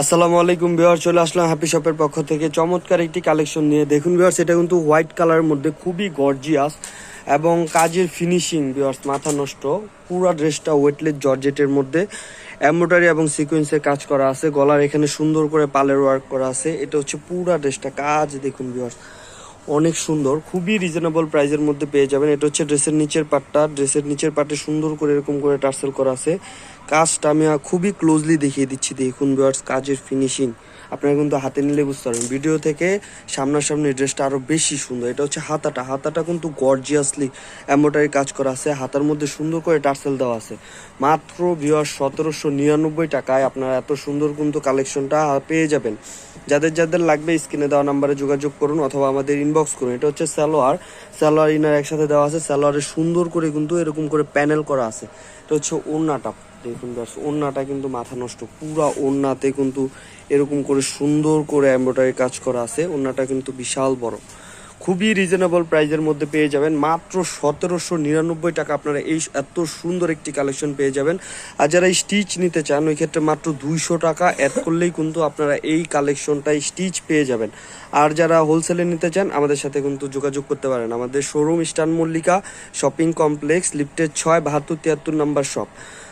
আসসালামু আলাইকুম বিহার চলে আসলাম হ্যাপি শপের পক্ষ থেকে। চমৎকার একটি কালেকশন নিয়ে। দেখুন বিহার সেটা কিন্তু হোয়াইট কালারের মধ্যে খুবই গর্জিয়াস এবং কাজের ফিনিশিং বিহার মাথা নষ্ট। পুরো ড্রেসটা ওয়েটলেস জর্জেটের মধ্যে। এমব্রয়ডারি এবং সিকোয়েন্সের কাজ করা আছে। গলার এখানে সুন্দর করে পালের ওয়ার্ক করা আছে। এটা হচ্ছে পুরা ড্রেসটা কাজ দেখুন বিহার্স অনেক সুন্দর, খুবই রিজনেবল প্রাইসের মধ্যে পেয়ে যাবেন। এটা হচ্ছে ড্রেসের নিচের পাটটা। ড্রেসের নিচের পাটে সুন্দর করে এরকম করে টার্সেল করা আছে। কাজটা আমি খুবই ক্লোজলি দেখিয়ে দিচ্ছি দেখুন ভিউয়ার্স কাজের ফিনিশিং আপনারা কিন্তু হাতে নিলে বুঝতে পারবেন। ভিডিও থেকে সামনাসামনি ড্রেসটা আরও বেশি সুন্দর। এটা হচ্ছে হাতাটা। হাতাটা কিন্তু গর্জিয়াসলি এম্ব্রয়ডারি কাজ করা আছে। হাতার মধ্যে সুন্দর করে টার্সেল দেওয়া আছে। মাত্র ভিউয়ার্স সতেরোশো নিরানব্বই টাকায় আপনারা এত সুন্দর কিন্তু কালেকশনটা পেয়ে যাবেন। যাদের যাদের লাগবে স্ক্রিনে দেওয়া নাম্বারে যোগাযোগ করুন অথবা আমাদের ইনবক্স করুন। এটা হচ্ছে সালোয়ার। সালোয়ার ইনার একসাথে দেওয়া আছে। সালোয়ারে সুন্দর করে কিন্তু এরকম করে প্যানেল করা আছে। এটা হচ্ছে ওড়নাটা। দেখুন ব্যাস ওড়নাটা কিন্তু মাথা নষ্ট, পুরা ওড়নাতে কিন্তু এরকম করে সুন্দর করে এমব্রয়ডারি কাজ করা আছে, ওড়নাটা কিন্তু বিশাল বড়। খুবই রিজনেবল প্রাইজের মধ্যে পেয়ে যাবেন, মাত্র সতেরোশো নিরানব্বই টাকা আপনারা এই এত সুন্দর একটি কালেকশন পেয়ে যাবেন। আর যারা স্টিচ নিতে চান, ওই ক্ষেত্রে মাত্র দুইশো টাকা অ্যাড করলেই কিন্তু আপনারা এই কালেকশনটাই স্টিচ পেয়ে যাবেন। আর যারা হোলসেলে নিতে চান, আমাদের সাথে কিন্তু যোগাযোগ করতে পারেন। আমাদের showroom eastern Mallika shopping complex লিফটের ছয়, বাহাত্তর, তিয়াত্তর নাম্বার শপ